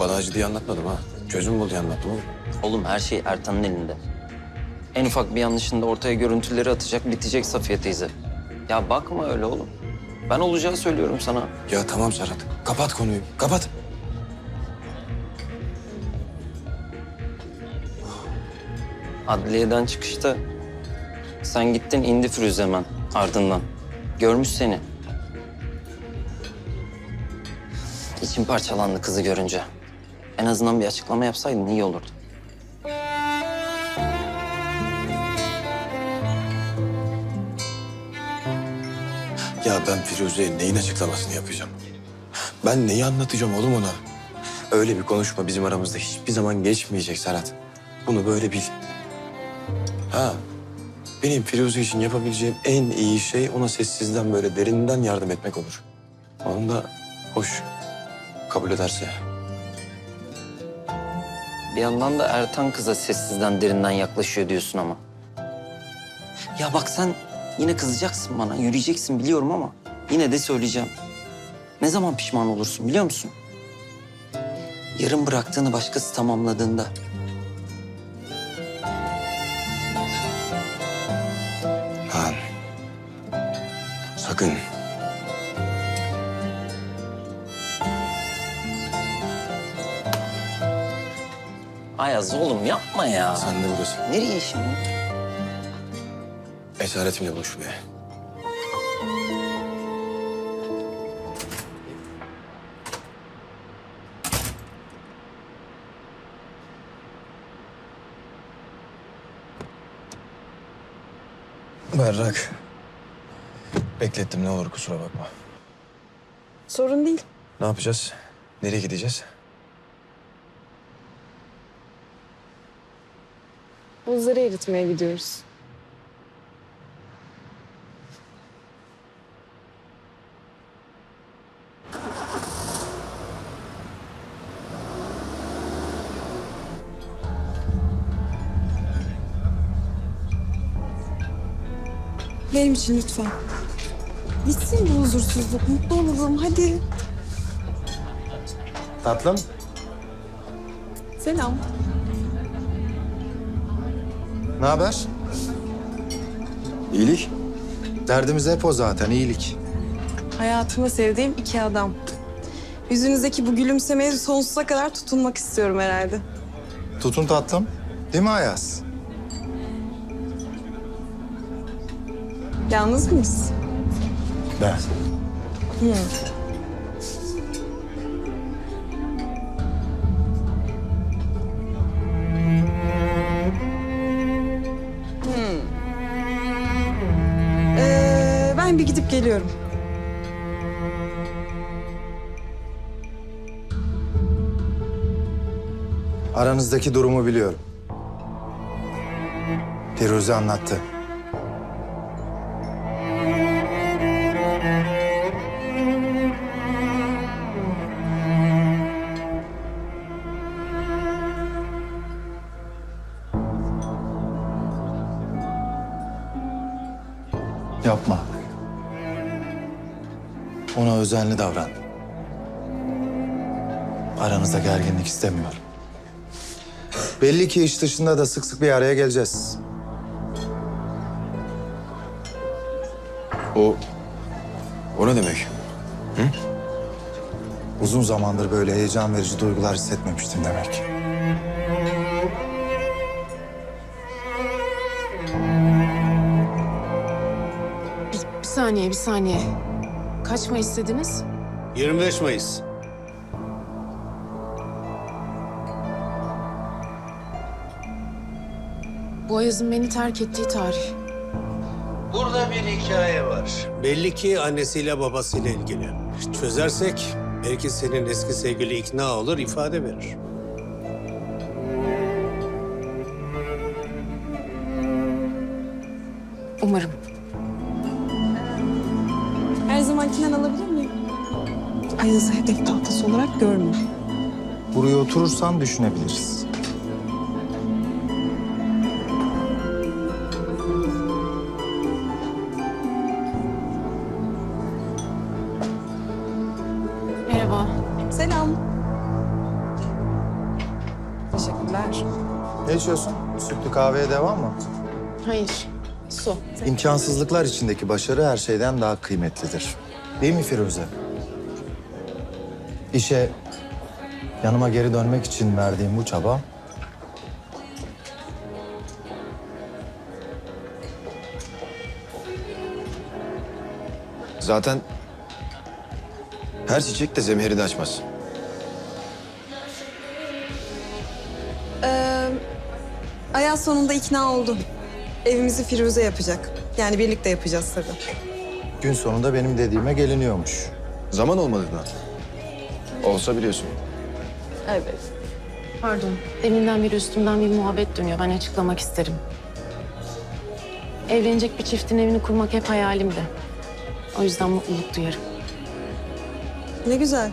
bana acı diye anlatmadım ha. Çözüm bul diye anlattım oğlum. Oğlum her şey Ertan'ın elinde. En ufak bir yanlışında ortaya görüntüleri atacak, bitecek Safiye teyze. Ya bakma öyle oğlum. Ben olacağı söylüyorum sana. Ya tamam Serhat. Kapat konuyu. Kapat. Adliyeden çıkışta sen gittin indi Firuze hemen ardından. Görmüş seni. İçim parçalandı kızı görünce. En azından bir açıklama yapsaydın iyi olurdu. Ya ben Firuze'ye neyin açıklamasını yapacağım? Ben neyi anlatacağım oğlum ona? Öyle bir konuşma bizim aramızda hiçbir zaman geçmeyecek Serhat. Bunu böyle bil. Ha, benim Firuze için yapabileceğim en iyi şey ona sessizden böyle derinden yardım etmek olur. Onu da hoş kabul ederse. Bir yandan da Ertan kıza sessizden derinden yaklaşıyor diyorsun ama. Ya bak sen yine kızacaksın bana, yürüyeceksin biliyorum ama yine de söyleyeceğim. Ne zaman pişman olursun biliyor musun? Yarım bıraktığını başkası tamamladığında. Sakın. Ayaz oğlum yapma ya. Sen de burası. Nereye şimdi? Esaretimle buluşmaya. Berrak. Beklettim ne olur kusura bakma. Sorun değil. Ne yapacağız? Nereye gideceğiz? Buzları eritmeye gidiyoruz. Benim için lütfen. Bitsin bu huzursuzluk. Mutlu olurum. Hadi. Tatlım, Selam. Ne haber? İyilik. Derdimiz hep o zaten, iyilik. Hayatımda sevdiğim iki adam. Yüzünüzdeki bu gülümsemeye sonsuza kadar tutunmak istiyorum herhalde. Tutun tatlım. Değil mi Ayaz? Yalnız mıyız? Ben. Ee, geliyorum. Aranızdaki durumu biliyorum. Firuze anlattı. Yapma. Ona özenli davran. Aranızda gerginlik istemiyorum. Belli ki iş dışında da sık sık bir araya geleceğiz. O... O ne demek? Uzun zamandır böyle heyecan verici duygular hissetmemiştim demek. Bir saniye, bir saniye. Kaç Mayıs dediniz? 25 Mayıs. Bu Ayaz'ın beni terk ettiği tarih. Burada bir hikaye var. Belli ki annesiyle babasıyla ilgili. Çözersek belki senin eski sevgili ikna olur, ifade verir. Umarım. Ayaz'ı hedef tahtası olarak görme. Buraya oturursan düşünebiliriz. Merhaba. Selam. Teşekkürler. Ne içiyorsun? Sütlü kahveye devam mı? Hayır. Su. İmkansızlıklar içindeki başarı her şeyden daha kıymetlidir. Değil mi Firuze? İşe yanıma geri dönmek için verdiğim bu çaba Zaten her çiçek de zemherini açmaz. Ee, Ayaz sonunda ikna oldu. Evimizi Firuze yapacak. Yani birlikte yapacağız tabii. gün sonunda benim dediğime geliniyormuş. Zaman olmadığından. Olsa biliyorsun. Evet. Pardon. Deminden beri üstümden bir muhabbet dönüyor. Ben açıklamak isterim. Evlenecek bir çiftin evini kurmak hep hayalimdi. O yüzden mutluluk duyarım. Ne güzel.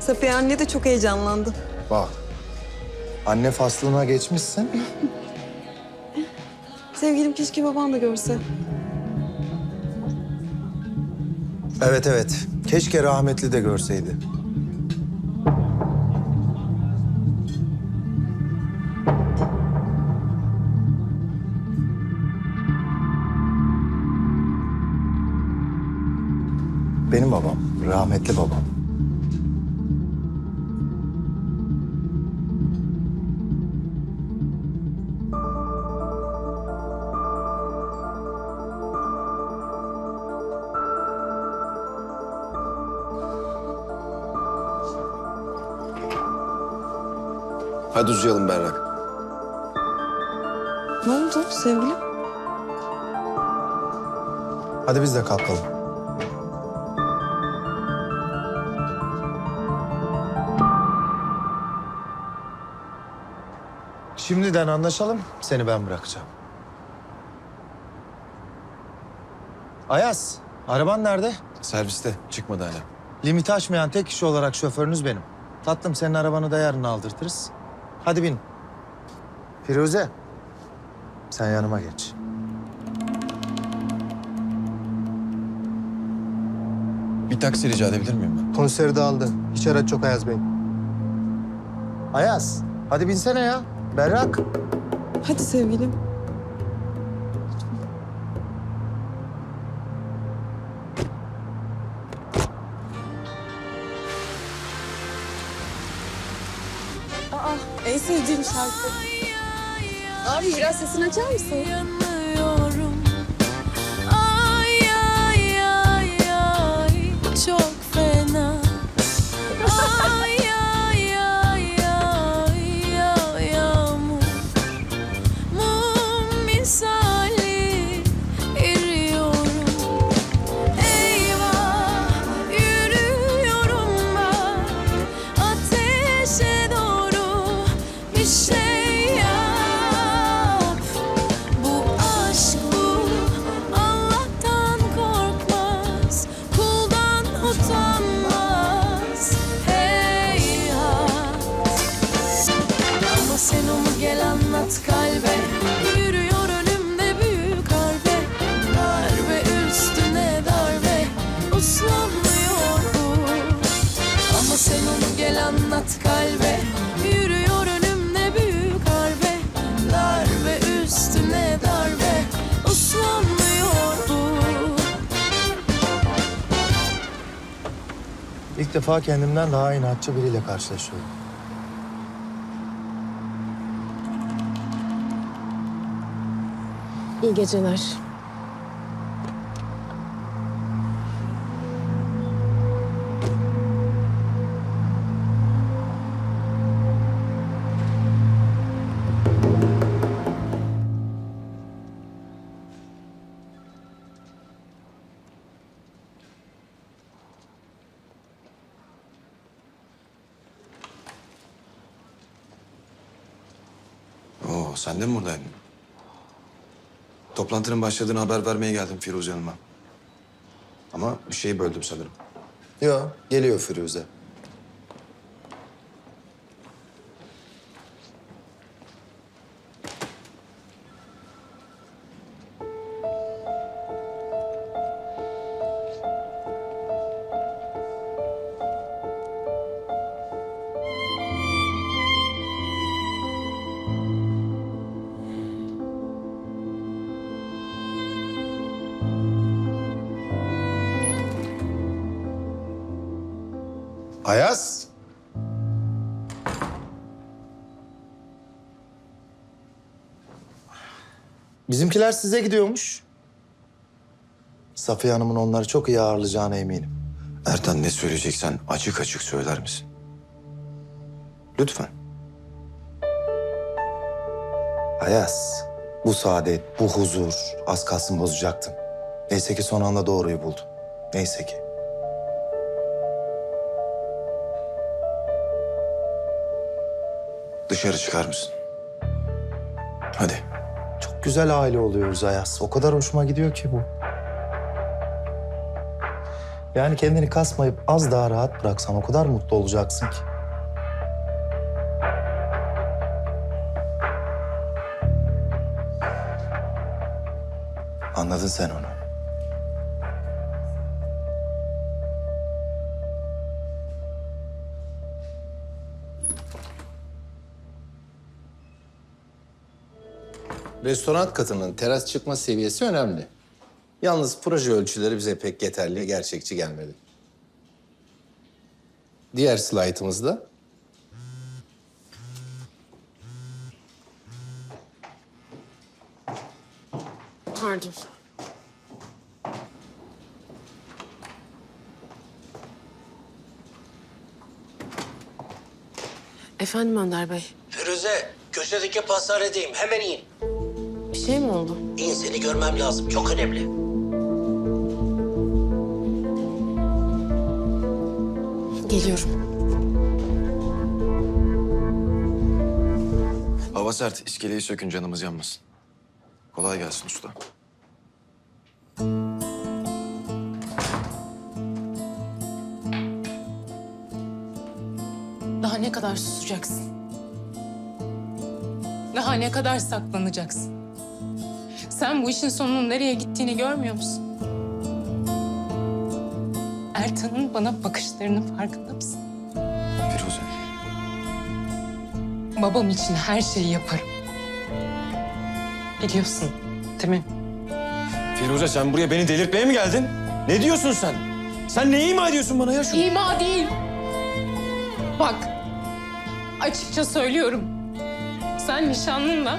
Safiye anne de çok heyecanlandı. Bak, anne faslına geçmişsin. Sevgilim keşke baban da görse. Evet evet, keşke rahmetli de görseydi. Benim babam, rahmetli babam. Hadi uzayalım Berrak. Ne oldu sevgilim? Hadi biz de kalkalım. Şimdiden anlaşalım, seni ben bırakacağım. Ayaz, araban nerede? Serviste çıkmadı hala. Limiti aşmayan tek kişi olarak şoförünüz benim. Tatlım senin arabanı da yarın aldırtırız. Hadi bin. Firuze, sen yanıma geç. Bir taksi rica edebilir miyim ben? Konseri de aldı. Hiç araç yok Ayaz Bey. Ayaz, hadi binsene ya. Berrak. Hadi sevgilim. Şarkı. Abi biraz sesini açar mısın? İlk defa kendimden daha inatçı biriyle karşılaşıyorum. İyi geceler. Sen de mi buradaydın? Toplantının başladığını haber vermeye geldim Firuze Hanım'a. Ama bir şeyi böldüm sanırım. Yok, geliyor Firuze. Bizimkiler size gidiyormuş. Safiye Hanım'ın onları çok iyi ağırlayacağına eminim. Ertan ne söyleyeceksen açık açık söyler misin? Lütfen. Ayaz, bu saadet, bu huzur az kalsın bozacaktım. Neyse ki son anda doğruyu buldum. Neyse ki. Dışarı çıkar mısın? Hadi. Güzel aile oluyoruz Ayaz. O kadar hoşuma gidiyor ki bu. Yani kendini kasmayıp az daha rahat bıraksan o kadar mutlu olacaksın ki. Anladın sen onu. Restoran katının teras çıkma seviyesi önemli. Yalnız proje ölçüleri bize pek yeterli, gerçekçi gelmedi. Diğer slaytımızda Pardon. Efendim Önder Bey, Firuze, köşedeki pastanedeyim. Hemen in. Bir şey mi oldu? İn seni görmem lazım. Çok önemli. Geliyorum. Hava sert. İskeleyi sökün canımız yanmasın. Kolay gelsin usta. Daha ne kadar susacaksın? Daha ne kadar saklanacaksın? Sen bu işin sonunun nereye gittiğini görmüyor musun? Ertan'ın bana bakışlarının farkında mısın? Firuze. Babam için her şeyi yaparım. Biliyorsun değil mi? Firuze sen buraya beni delirtmeye mi geldin? Ne diyorsun sen? Sen ne ima ediyorsun bana ya şu? İma değil. Bak, açıkça söylüyorum. Sen nişanlınla,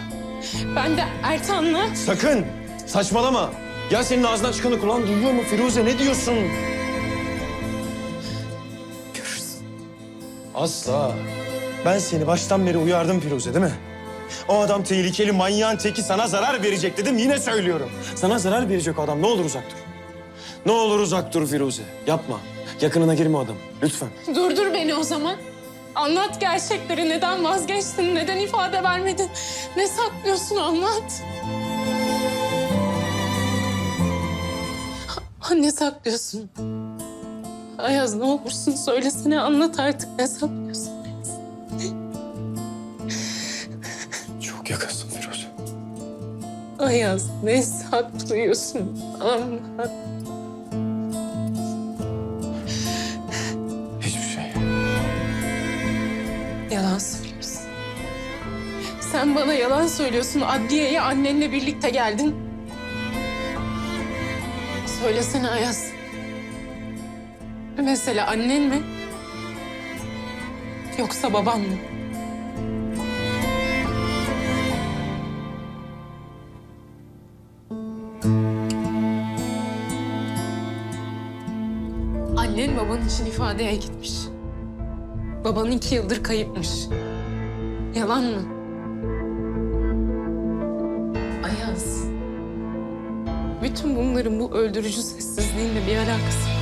ben de Ertan'la... Sakın! Saçmalama! Ya senin ağzından çıkanı kulağın duyuyor mu Firuze? Ne diyorsun? Görürsün. Asla. Ben seni baştan beri uyardım Firuze değil mi? O adam tehlikeli manyağın teki sana zarar verecek dedim yine söylüyorum. Sana zarar verecek o adam ne olur uzak dur. Ne olur uzak dur Firuze. Yapma. Yakınına girme o adam. Lütfen. Durdur beni o zaman. Anlat gerçekleri. Neden vazgeçtin? Neden ifade vermedin? Ne saklıyorsun anlat. Ha, Ne saklıyorsun? Ayaz ne olursun söylesene anlat artık ne saklıyorsun? Çok yakınsın Firuze. Ayaz ne saklıyorsun? Anlat. Yalan söylüyorsun. Sen bana yalan söylüyorsun. Adliyeye annenle birlikte geldin. Söylesene Ayaz. Mesela annen mi? Yoksa baban mı? Annen baban için ifadeye gitmiş. Baban iki yıldır kayıpmış. Yalan mı? Ayaz. Bütün bunların bu öldürücü sessizliğinle bir alakası var.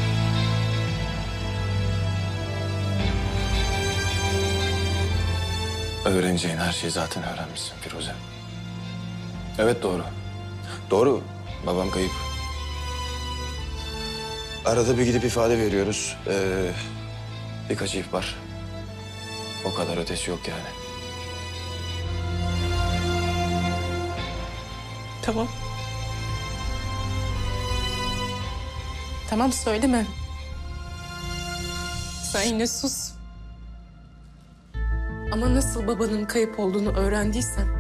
Öğreneceğin her şeyi zaten öğrenmişsin Firuze. Evet doğru. Doğru. Babam kayıp. Arada bir gidip ifade veriyoruz. Ee, birkaç ihbar. O kadar ötesi yok yani. Tamam. Tamam söyleme. Sen yine sus. Ama nasıl babanın kayıp olduğunu öğrendiysen...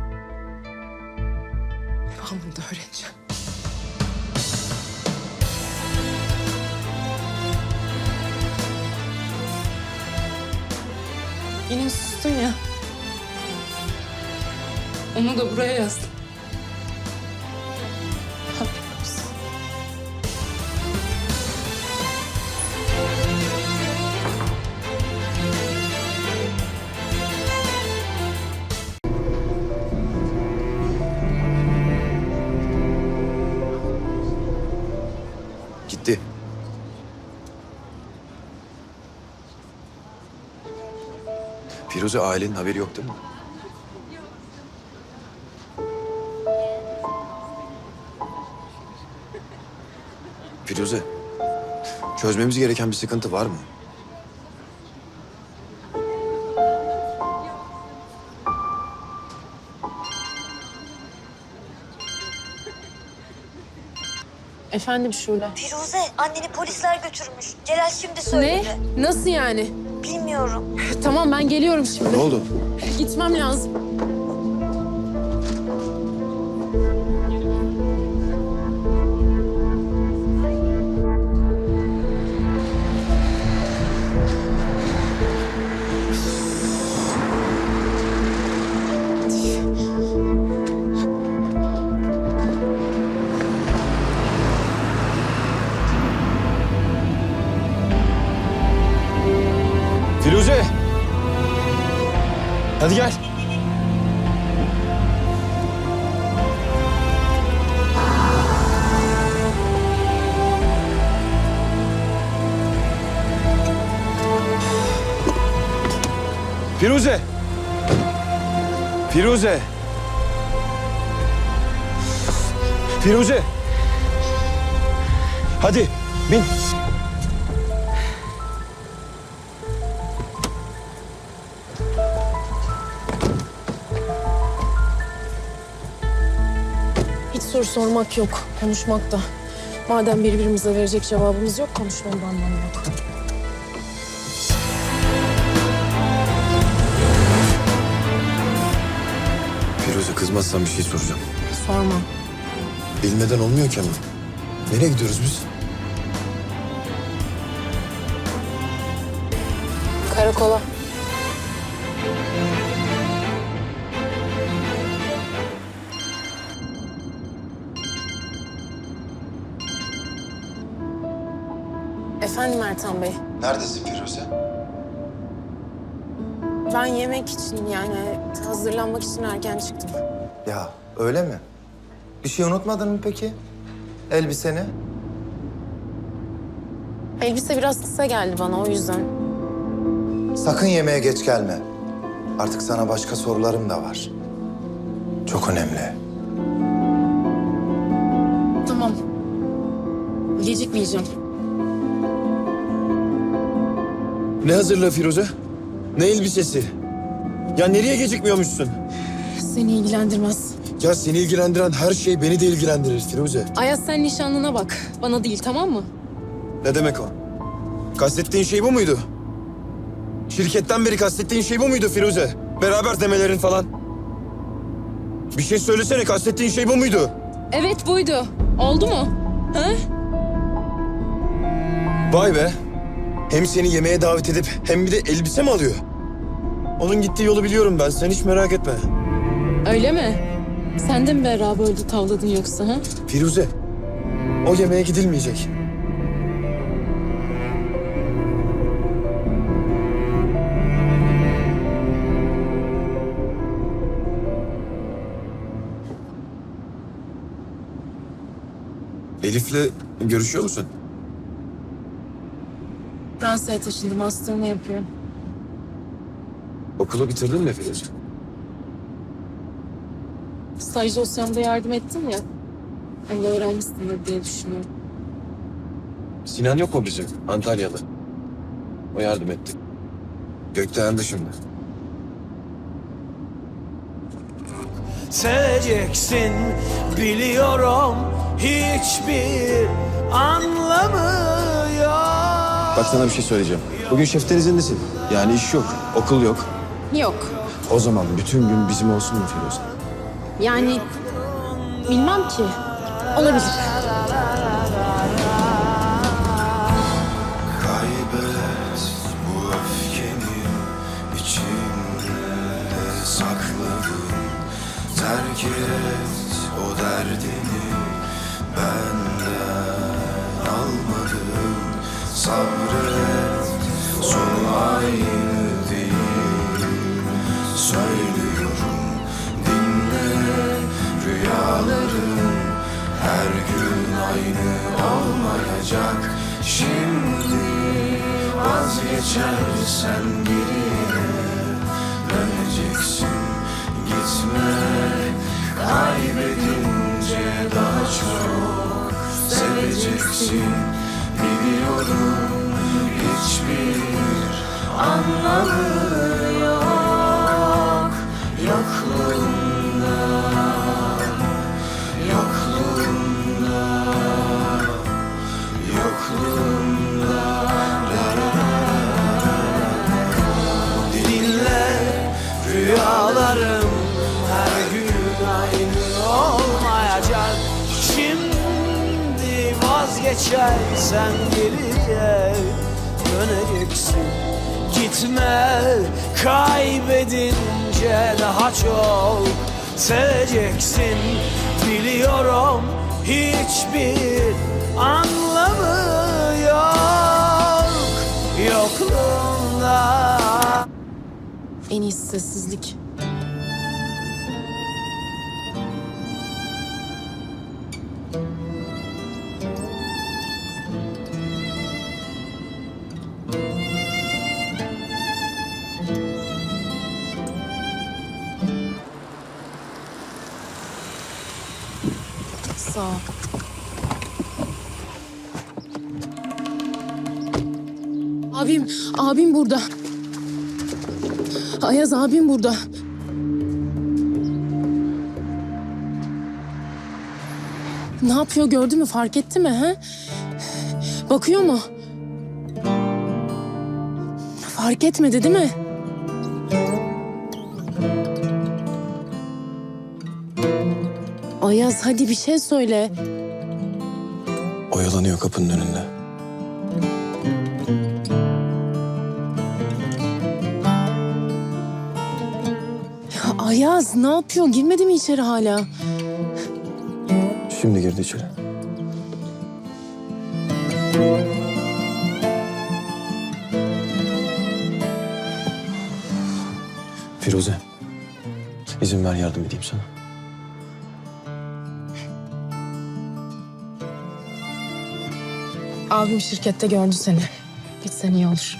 Yine sustun ya. Onu da buraya yazdım. Firuze ailenin haberi yok değil mi? Firuze, çözmemiz gereken bir sıkıntı var mı? Efendim Şule. Firuze anneni polisler götürmüş. Celal şimdi söyledi. Ne? Nasıl yani? Bilmiyorum. Tamam ben geliyorum şimdi. Ne oldu? Gitmem lazım. Firuze! Firuze! Firuze! Hadi bin. Hiç soru sormak yok. Konuşmak da. Madem birbirimize verecek cevabımız yok konuşmanın anlamı yok. Firuze kızmazsan bir şey soracağım. Sorma. Bilmeden olmuyor ki ama. Nereye gidiyoruz biz? Karakola. Efendim Ertan Bey. Neredesin Firuze? Ben yemek için yani hazırlanmak için erken çıktım. Ya öyle mi? Bir şey unutmadın mı peki? Elbiseni? Elbise biraz kısa geldi bana o yüzden. Sakın yemeğe geç gelme. Artık sana başka sorularım da var. Çok önemli. Tamam. Gecikmeyeceğim. Ne hazırlığı Firuze? Ne elbisesi? Ya nereye gecikmiyormuşsun? Seni ilgilendirmez. Ya seni ilgilendiren her şey beni de ilgilendirir Firuze. Ayaz sen nişanlına bak. Bana değil tamam mı? Ne demek o? Kastettiğin şey bu muydu? Şirketten beri kastettiğin şey bu muydu Firuze? Beraber demelerin falan. Bir şey söylesene kastettiğin şey bu muydu? Evet buydu. Oldu mu? Ha? Vay be. Hem seni yemeğe davet edip hem bir de elbise mi alıyor? Onun gittiği yolu biliyorum ben. Sen hiç merak etme. Öyle mi? Sen de mi beraber öldü tavladın yoksa ha? Firuze, o yemeğe gidilmeyecek. Elif'le görüşüyor musun? Fransa'ya taşındı. Master'ını yapıyor. Okulu bitirdin mi Firuze? Staj dosyamda yardım ettim ya. Hani öğrenmişsindir diye düşünüyorum. Sinan yok mu bizim Antalyalı? O yardım etti. Gökdelen şimdi. seveceksin biliyorum hiçbir anlamı yok. Bak sana bir şey söyleyeceğim. Bugün şeften izinlisin. Yani iş yok, okul yok. Yok. O zaman bütün gün bizim olsun mu Firuze? Yani bilmem ki. Olabilir. Kaybet o derdini benden almadın Sabret son Rüyaların her gün aynı olmayacak. Şimdi vazgeçersen geriye döneceksin Gitme. Kaybedince daha çok seveceksin. Biliyorum hiçbir anlamı yok Yokluğunda Yokluğunda Dinle rüyalarım her gün aynı olmayacak. Şimdi vazgeçersen geriye döneceksin. Gitme kaybedince daha çok seveceksin. Biliyorum hiçbir anlamı yok Yokluğunda En iyisi sessizlik. Sağ. Abim, abim burada. Ayaz abim burada. Ne yapıyor gördü mü fark etti mi he? Bakıyor mu? Fark etmedi değil mi? Ayaz hadi bir şey söyle. Oyalanıyor kapının önünde. Ya Ayaz ne yapıyor? Girmedi mi içeri hala? Şimdi girdi içeri. Firuze. izin ver yardım edeyim sana. Abim şirkette gördü seni. Gitsen iyi olur.